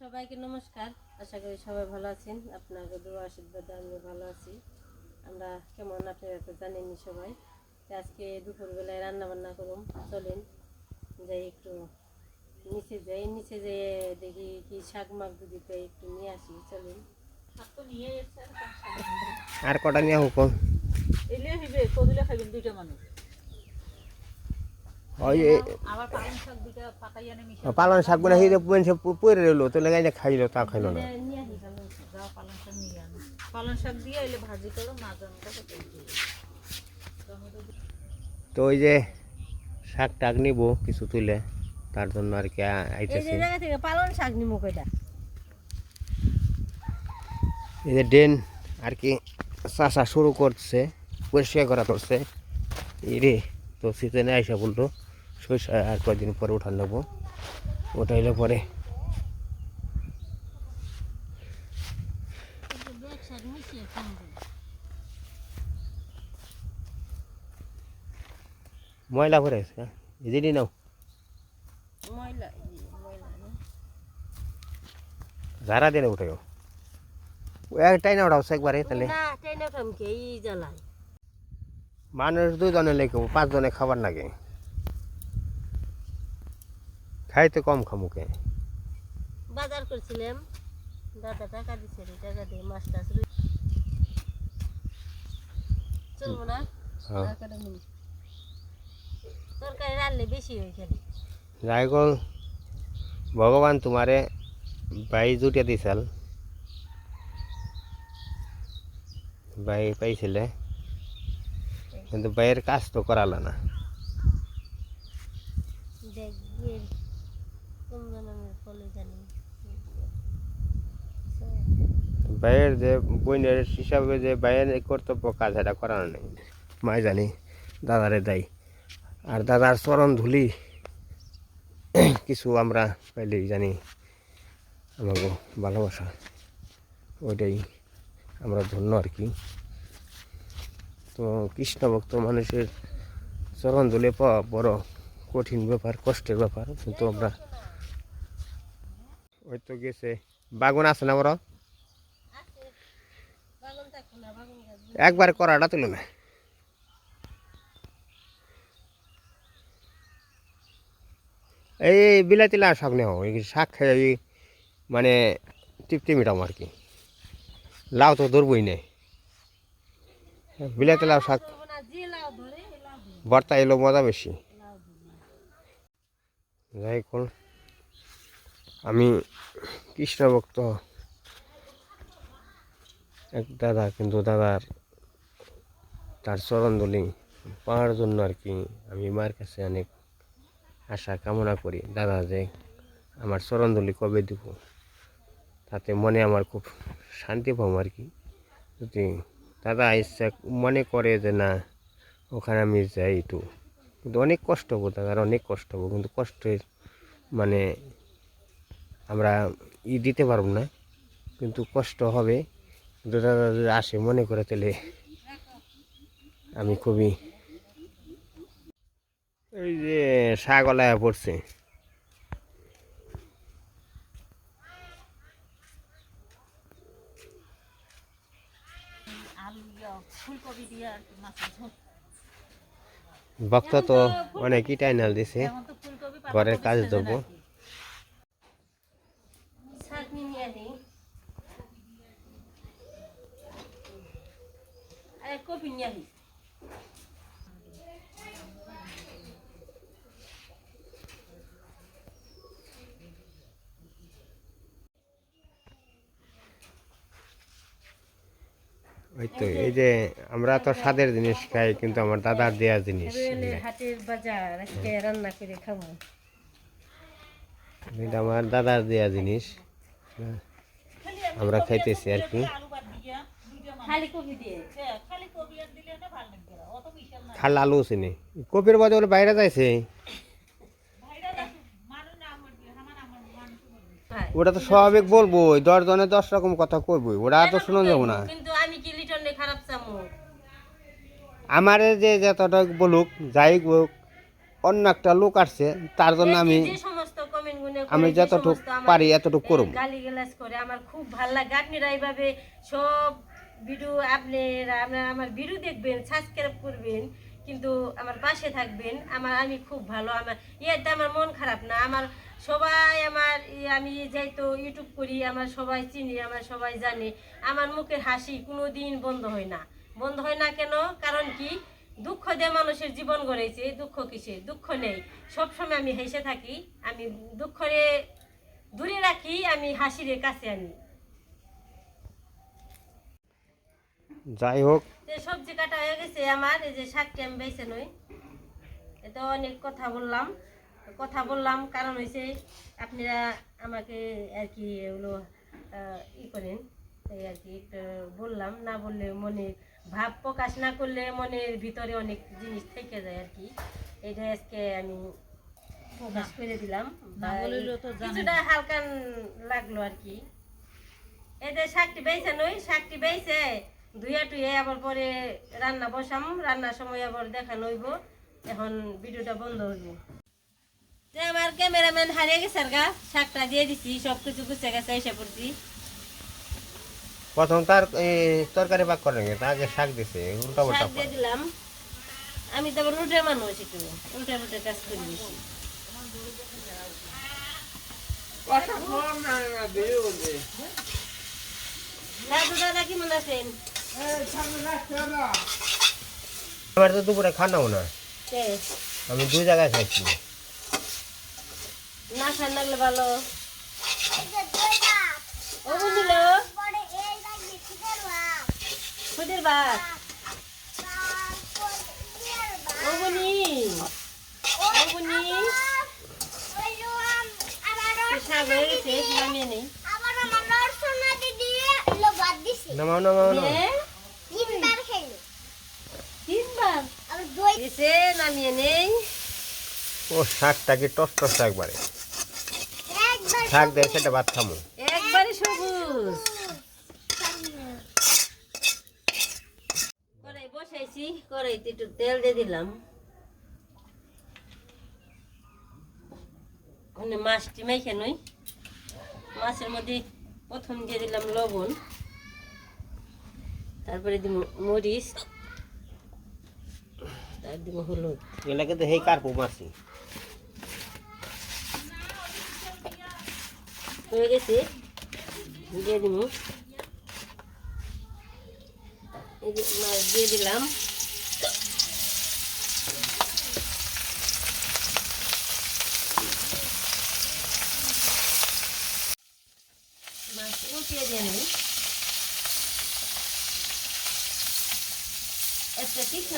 সবাইকে নমস্কার। আশা করি সবাই ভালো আছেন। আপনাকে দোয়া আশীর্বাদে আমি ভালো আছি। আমরা কেমন আপনারা তো জানেনই সবাই। তো আজকে দুপুরবেলায় রান্না বান্না করুন। চলেন যাই একটু নিচে যাই। নিচে যেয়ে দেখি কি শাক মাক যদি পাই একটু নিয়ে আসি। চলেন। আর কটা নিয়ে হুকুম এলে হইবে কদিলে খাইবেন দুইটা মানুষ। ওই শাক নে পালন হিরে পুয়েছে পরে রইল তো লেগে যে খাইলো তা খাইলো না। শাক শাক তো ওই যে শাক টাক নিবো কিছু তুলে তার জন্য আর কি আইতেছে। পালন শাক নিমু কইটা। এই যে ড্রেন আর কি চাষা শুরু করছে পরিষ্কার করা করছে। এই রে তো সিজনে আইসা বলল। সরিষা আর কয়েকদিন পরে উঠান নেব উঠাইলে পরে। শাক ময়লা ভরে আছে এই যে নাও ঝাড়া দিয়ে উঠাইও একটাই না উঠাও একবারে তাহলে। মানুষ দুজনে লেগে পাঁচজনে খাবার লাগে। খাইতে কম খামুকে বাজার করছিলাম। দাদা টাকা দিচ্ছে রে টাকা দিয়ে মাছ টাছ চলবো না? হ্যাঁ। তরকারি রানলে বেশি হয়ে গেল যাই গল ভগবান তোমারে বাই জুটিয়া দিছাল। বাই পাইছিলে। কিন্তু বাইয়ের কাজ তো করালো না। দেখ কোন বাইয়ের যে বইনের হিসাবে যে বাইয়ের কর্তব্য কাজ এটা করানো নেই। মাই জানি, দাদারে দেয়। আর দাদার চরণ ধুলি, কিছু আমরা পাইলেই জানি আমাকে ভালোবাসা, ওইটাই আমরা ধন্য আর কি। তো কৃষ্ণ ভক্ত মানুষের চরণ ধুলে পাওয়া বড় কঠিন ব্যাপার, কষ্টের ব্যাপার, কিন্তু আমরা ওই তো গেছে। বাগুন আছে না বড়? না একবার করাটা তুলে না। এই বিলাতি লাল শাক নেও এই শাক খেয়ে মানে টিপটি মিটাম আর কি। লাউ তো ধরবই নেই বিলাতি লাউ শাক না ভর্তা এলো মজা বেশি। যাই কোন আমি কৃষ্ণ ভক্ত এক দাদা, কিন্তু দাদার তার চরণ দলি পাওয়ার জন্য আর কি আমি মার কাছে অনেক আশা কামনা করি। দাদা যে আমার চরণ দলি কবে দিব, তাতে মনে আমার খুব শান্তি পাবো আর কি। যদি দাদা ইচ্ছা মনে করে যে না, ওখানে আমি যাই একটু। কিন্তু অনেক কষ্ট হব দাদার অনেক কষ্ট হব। কিন্তু কষ্টের মানে আমরা ই দিতে পারব না, কিন্তু কষ্ট হবে কিন্তু দাদা যদি আসে মনে করে তাহলে আমি খুবই এই যে শাগলায় পড়ছে ভক্ত তো অনেকই টাইনাল দিছে, ঘরের কাজ দেবো। আর কি। শাক নিয়ে আসি ওই তো এই যে আমরা তো স্বাদের জিনিস খাই কিন্তু আমার দাদার দেয়া জিনিস হাটের বাজার আজকে রান্না করে খাব। এটা আমার দাদার দেয়া জিনিস হ্যাঁ, আমরা খাইতেছি আর কি। খালি কপি দিয়ে হ্যাঁ, খালি কপি আর দিলে না ভালো লাগবে না। অত বিশাল না খাল আলু চিনি কপির বলে বাইরে যাইছে। ওটা তো স্বাভাবিক বলব দশ জনে দশ রকম কথা কইবই ওটা তো শোনা যাব না। কিন্তু আমি কি লিটনে খারাপ চামো? আমার যে যতটা বলুক যাই হোক অন্য একটা লোক আসছে তার জন্য আমি আমি যতটুকু পারি এতটুকু করুম। গালিগালাজ করে আমার খুব ভালো লাগে। আপনারা এইভাবে সব ভিডিও আপনারা আপনারা আমার ভিডিও দেখবেন সাবস্ক্রাইব করবেন, কিন্তু আমার পাশে থাকবেন। আমার, আমি খুব ভালো, আমার ইয়েতে আমার মন খারাপ না। আমার সবাই আমার আমি যেহেতু ইউটিউব করি, আমার সবাই চিনি, আমার সবাই জানে। আমার মুখের হাসি কোনো দিন বন্ধ হয় না। বন্ধ হয় না কেন? কারণ কি? দুঃখ দিয়ে মানুষের জীবন গড়েছে। দুঃখ কিসে? দুঃখ নেই। সবসময় আমি হেসে থাকি। আমি দুঃখরে দূরে রাখি, আমি হাসিরে কাছে আনি। যাই হোক। সবজি কাটা হয়ে গেছে আমার এই যে শাকটি আমি বেছে নই এটা অনেক কথা বললাম। কথা বললাম কারণ হয়েছে আপনারা আমাকে আর কি এগুলো ই করেন এই আর কি একটু বললাম না বললে মনে ভাব প্রকাশ না করলে মনের ভিতরে অনেক জিনিস থেকে যায় আর কি। এটা আজকে আমি প্রকাশ করে দিলাম। কিছুটা হালকা লাগল আর কি। এই যে শাকটি বেছে নই শাকটি বেছে ধুয়ে টুয়ে আবার পরে রান্না বসাম রান্নার সময় আবার দেখা হইব এখন ভিডিওটা বন্ধ হইব। আমার ক্যামেরাম্যান হারিয়ে গেছে আর গা শাকটা দিয়ে দিছি সব কিছু গুছে গেছে এসে পড়ছি। প্রথম তার তরকারি পাক করেন তা আগে শাক দিছে উল্টা উল্টা শাক দিয়ে দিলাম। আমি তো আবার রুটে মানুষ একটু উল্টে রুটে কাজ করি বেশি। দাদু দাদা কেমন আছেন? আমার তো দুপুরে খানাও না। কে? আমি দুই জায়গায় খাইছি। না খান লাগলে ভালো। ও বুঝল? খুদের ভাত। ও বুনি। ও বুনি। হয়ে গেছে? নামিয়ে নেই। নামাও নামাও না দিয়ে তিনবার এসে নামিয়ে নেই। ও শাকটা কি টস টস একবারে। শাক দেয় সেটা ভাত খামো একবারে সবুজ। কড়াই বসাইছি কড়াইতে একটু তেল দিয়ে দিলাম। মাছটি মেখে নই। মাছের মধ্যে প্রথম দিয়ে দিলাম লবণ। তারপরে দিব মরিচ তার দিব হলুদ। এগুলা তো হেই কারপু মাছি। হয়ে গেছে দিয়ে দিব। দিয়ে দিলাম মাছ উঠিয়ে দিয়ে নিবি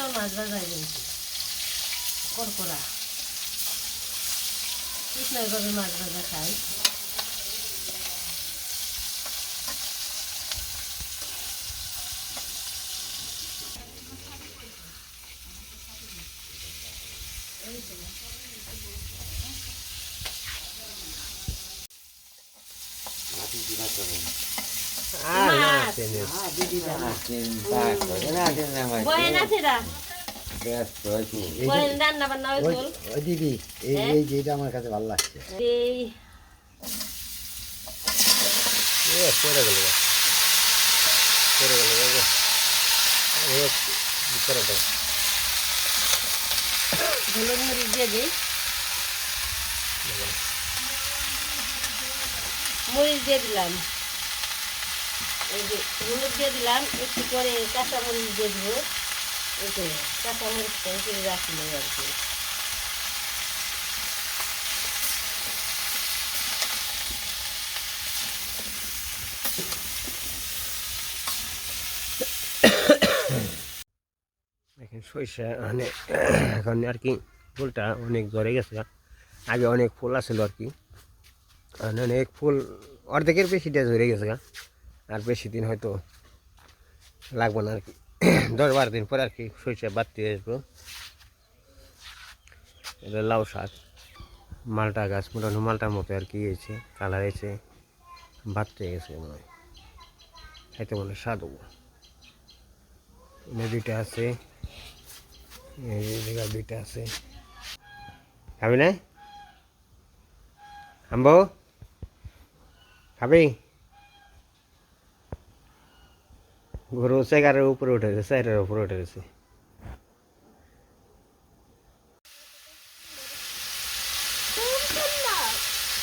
একটা তীক্ষ্ণ মাছ বাজার কিন্তু করকরা তীক্ষ্ণ এভাবে মাছ ভাজা খাই আর না মাছ। চেনে বয়েন আছে রা বয়েন রান্না বান্না ওই বল ওই দিদি এই হ্যাঁ? যেটা আমার কাছে ভালো লাগছে পড়ে গেল পড়ে গেল গা, গা। এ ভিতরে দাও হলুদ মরিচ দিয়ে দিই মরিচ দিয়ে দিলাম এই যে হলুদ দিয়ে দিলাম, একটু পরে কাঁচা মরিচ দিয়ে দিব। এই যে কাঁচা মরিচটা একটু রাখল আর কি। এখন সরিষা মানে এখন আর কি ফুলটা অনেক ধরে গেছে। আগে অনেক ফুল আছিল আর কি। অনেক ফুল অর্ধেকের বেশিটা ধরে গেছে গা। আর বেশি দিন হয়তো লাগবে না আর কি। দশ বারো দিন পরে আর কি সরিষা বাড়তে আসব। এটা লাউ শাক। মালটা গাছ মোটামুটি মালটার মতো আর কি হয়েছে, কালার হয়েছে, বাড়তে গেছে মনে হয়। খাইতে মনে স্বাদ হব। দুইটা আছে। দুইটা আছে। খাবি না? আম্বো? খাবি? গরু চেগারের উপরে উঠে গেছে সাইডের উপরে উঠে গেছে।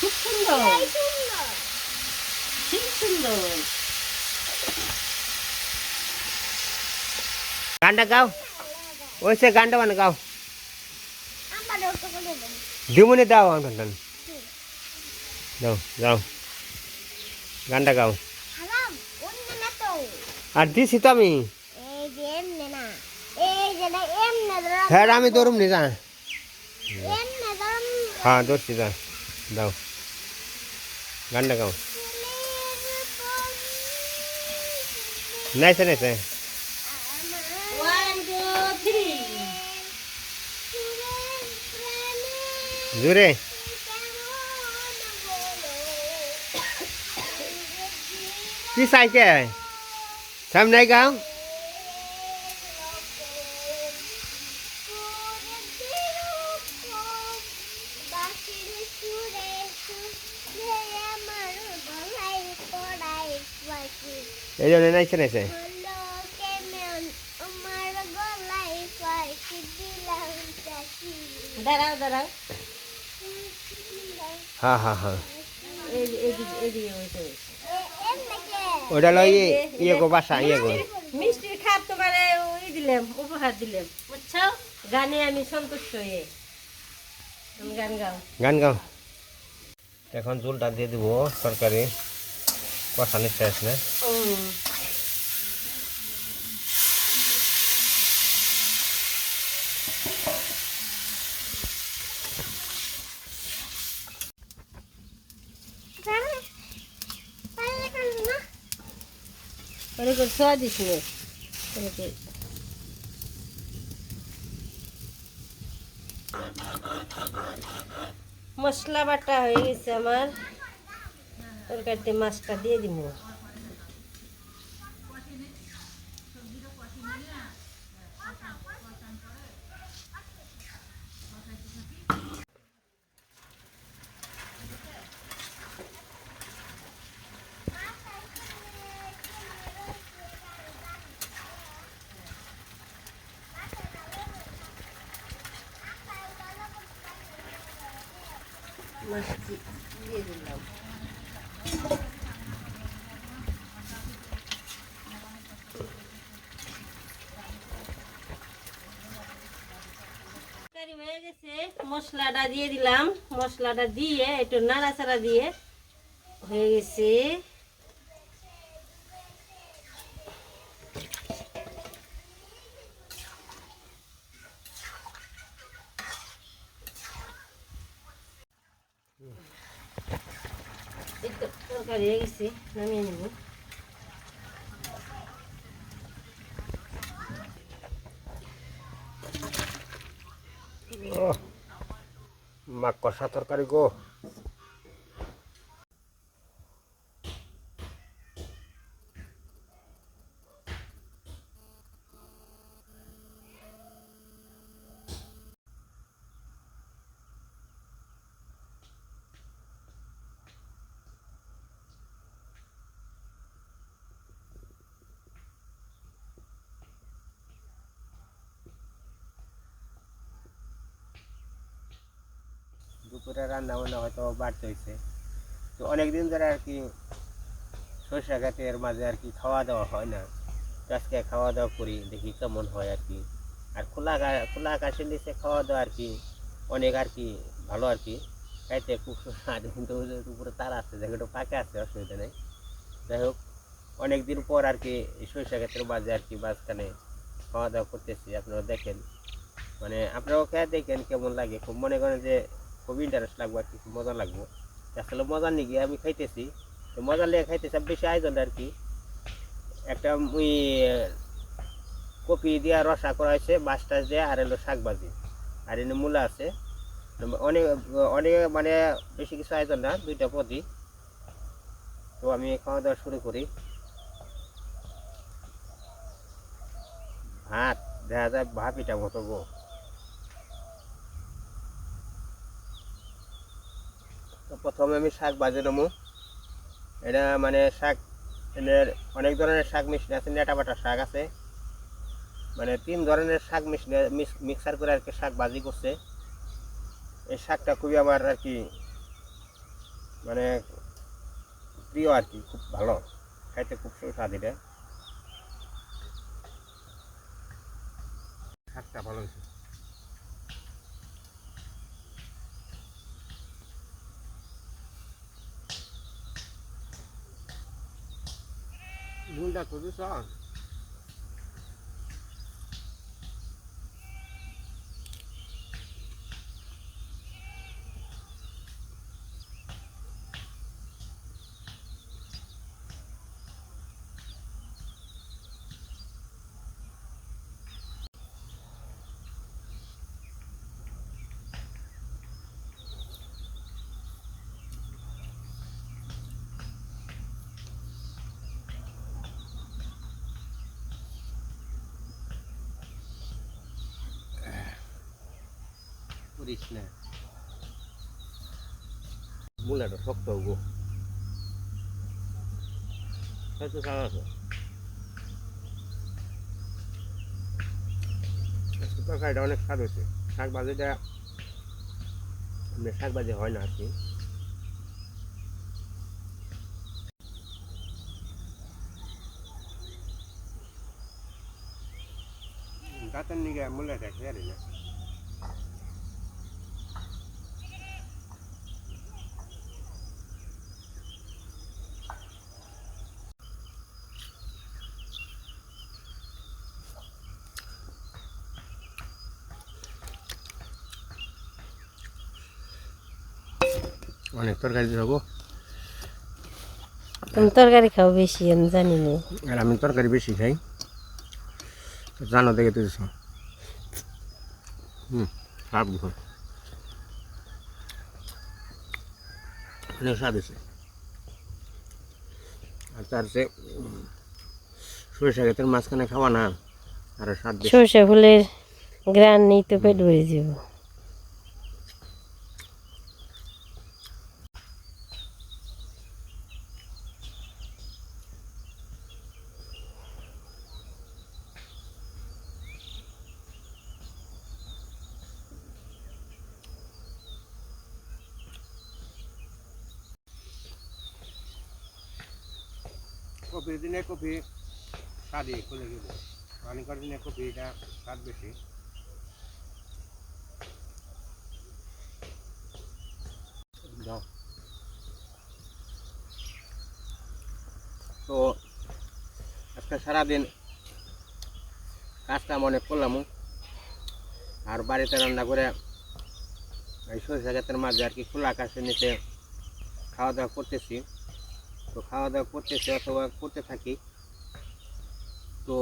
খুব সুন্দর। খুব সুন্দর। গানটা গাও। ওই সে গানটা মানে গাও। দিমুনি দাও আমার দাও যাও গানটা গাও। আর দিছি তো আমি। হ্যাঁ আমি দৌড়ুম নি যা। হ্যাঁ দৌড়ছি যা। দাও। গানটা গাও। নাইছে নাইছে। ওয়ান টু থ্রি জোরে কি চাইছে সামনে গাও এই জন্য নাইছে নাইছে দাঁড়াও দাঁড়াও হ্যাঁ হ্যাঁ হ্যাঁ এই এদিকে হয়েছে ওটা লই ইয়ে গো বাসা ইয়ে গো। মিষ্টির খাপ তোমারে ওই দিলাম উপহার দিলাম বুঝছ? গানে আমি সন্তুষ্ট হয়ে। আমি গান গাও। গান গাও। এখন জুলটা দিয়ে দিব সরকারি কষানি শেষ না? ওরে করে সোয়া দিস নে ওরে মশলা বাটা হয়ে গেছে আমার তরকারিতে মাছটা দিয়ে দিব মাছটি দিয়ে দিলাম তরকারি হয়ে গেছে, মশলাটা দিয়ে দিলাম। মশলাটা দিয়ে, একটু নাড়াচাড়া দিয়ে হয়ে গেছে এই তো তরকারি হয়ে গেছে নামিয়ে নেব। মা কষা তরকারি গো। দুপুরে রান্না বান্না হয়তো বাড়তে হয়েছে তো অনেক দিন ধরে আর কি সরষা গাছের মাঝে আর কি খাওয়া দাওয়া হয় না। তো আজকে খাওয়া দাওয়া করি, দেখি কেমন হয় আর কি। আর খোলা খোলা আকাশের নিচে খাওয়া দাওয়া আর কি, অনেক আর কি ভালো আর কি। খাইতে খুব কিন্তু উপরে তার আছে যেগুলো পাকে আছে, অসুবিধা নেই। যাই হোক অনেক দিন পর আর কি সরিষা গাছের মাঝে আর কি মাঝখানে খাওয়া দাওয়া করতেছি, আপনারা দেখেন। মানে আপনারাও খেয়ে দেখেন কেমন লাগে। খুব মনে করেন যে খুব ইন্টারেস্ট লাগবে আর কি মজা লাগবে। আসলে মজা নিয়ে গিয়ে আমি খাইতেছি। তো মজা লেগে খাইতেছি বেশি আয়োজন আর কি। একটা মুই, কপি দিয়া রসা করা হয়েছে মাছ টাছ দিয়ে আর এলো শাক ভাজি আর এনে মূলা আছে। অনেক অনেক মানে বেশি কিছু আয়োজন না, দুইটা পদই তো আমি খাওয়া দাওয়া শুরু করি। ভাত, দেখা যায় ভাপিটা মতো গো তো প্রথম আমি শাক বাজে নেব এটা মানে শাক এদের অনেক ধরনের শাক মিশিয়ে আছে নেটা বাটা শাক আছে। মানে তিন ধরনের শাক মিশিয়ে মিক্সার করে আর কি শাক বাজি করছে। এই শাকটা খুবই আমার আর কি মানে প্রিয় আর কি, খুব ভালো। খাইতে খুব সুস্বাদ এটা। শাকটা ভালো হয়েছে। Muda 上 করিস না। মূলাটা শক্ত হব। হয়তো সারা আছে। তরকারিটা অনেক স্বাদ হয়েছে। শাক ভাজিটা শাক ভাজি হয় না আর কি। দাঁতের নিগে মূলাটা খেয়ে না। অনেক তরকারি দেবো তুমি তরকারি খাও বেশি আমি জানি না। আর আমি তরকারি বেশি খাই। জানো দেখে তো হুম খারাপ দেখুন অনেক স্বাদ আছে আর তার যে সরিষা ক্ষেতের মাঝখানে খাওয়া না আর স্বাদ সরষে ফুলের গ্রান নেই তো পেট ভরে যাব। কপি দিনে কপি স্বাদই খুলে গেল। পানিকর দিনে কপিটা স্বাদ বেশি। তো আজকে সারাদিন কাজটা মনে করলাম। আর বাড়িতে রান্না করে এই সরিষা ক্ষেতের মাঝে আর কি খোলা আকাশের নিচে খাওয়া দাওয়া করতেছি। তো খাওয়া দাওয়া করতেছি অথবা করতে থাকি। তো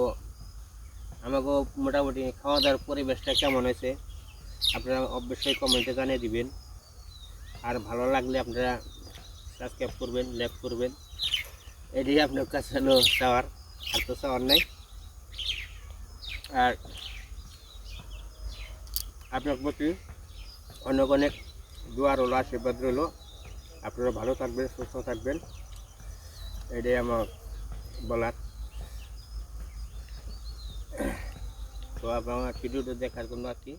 আমাকে মোটামুটি খাওয়া দাওয়ার পরিবেশটা কেমন হয়েছে? আপনারা অবশ্যই কমেন্টে জানিয়ে দিবেন। আর ভালো লাগলে আপনারা সাবস্ক্রাইব করবেন লাইক করবেন। এটাই আপনার কাছে হলো চাওয়ার, আর তো চাওয়ার নাই। আর আপনার প্রতি অনেক অনেক দোয়ার হলো আশীর্বাদ রইল। আপনারা ভালো থাকবেন, সুস্থ থাকবেন। এটাই আমার বলার। তো আপনার ভিডিওটা দেখার জন্য আর কি।